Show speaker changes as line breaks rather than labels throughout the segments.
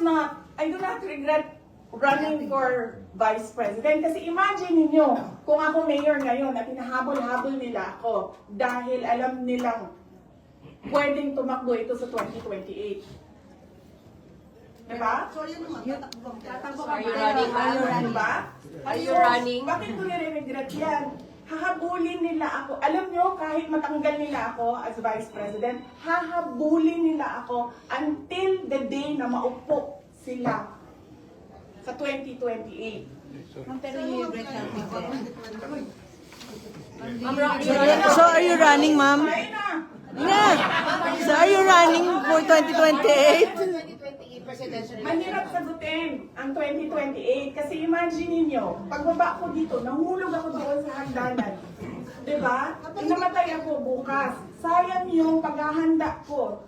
not, I do not regret running for vice president. Kasi imagine ninyo, kung ako mayor ngayon at hinahabol-habol nila ako dahil alam nilang pwedeng tumakbo ito sa 2028. Diba?
So, yun naman, tatakbo ka.
Tatakbo
Are you running?
Diba?
Are you running?
Bakit ko nire-regret yan? Hahabulin nila ako. Alam nyo, kahit matanggal nila ako as vice president, hahabulin nila ako until the day na maupo sila sa 2028.
Ma'am, pero you regret something
So, are you running, ma'am? Yeah. So are you running for 2028?
2028 presidential
Mahirap sagutin ang 2028 kasi imagine ninyo, pagbaba ko dito, nahulog ako doon sa hagdanan. Diba? Namatay ako bukas. Sayang yung paghahanda ko.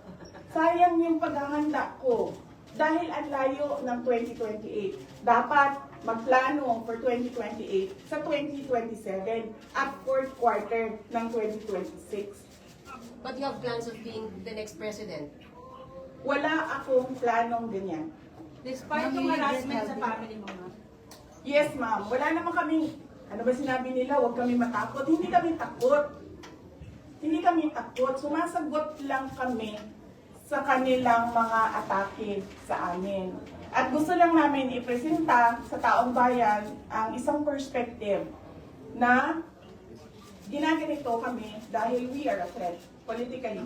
Sayang yung paghahanda ko. Dahil ang layo ng 2028. Dapat magplano for 2028 sa 2027 at fourth quarter ng 2026.
But you have plans of being the next president.
Wala akong planong ganyan.
Despite yung harassment sa family mo, ma'am.
Yes, ma'am. Wala naman kami, ano ba sinabi nila, huwag kami matakot. Hindi kami takot. Hindi kami takot. Sumasagot lang kami sa kanilang mga atake sa amin. At gusto lang namin ipresenta sa taong bayan ang isang perspective na ginaganito kami dahil we are a threat politically.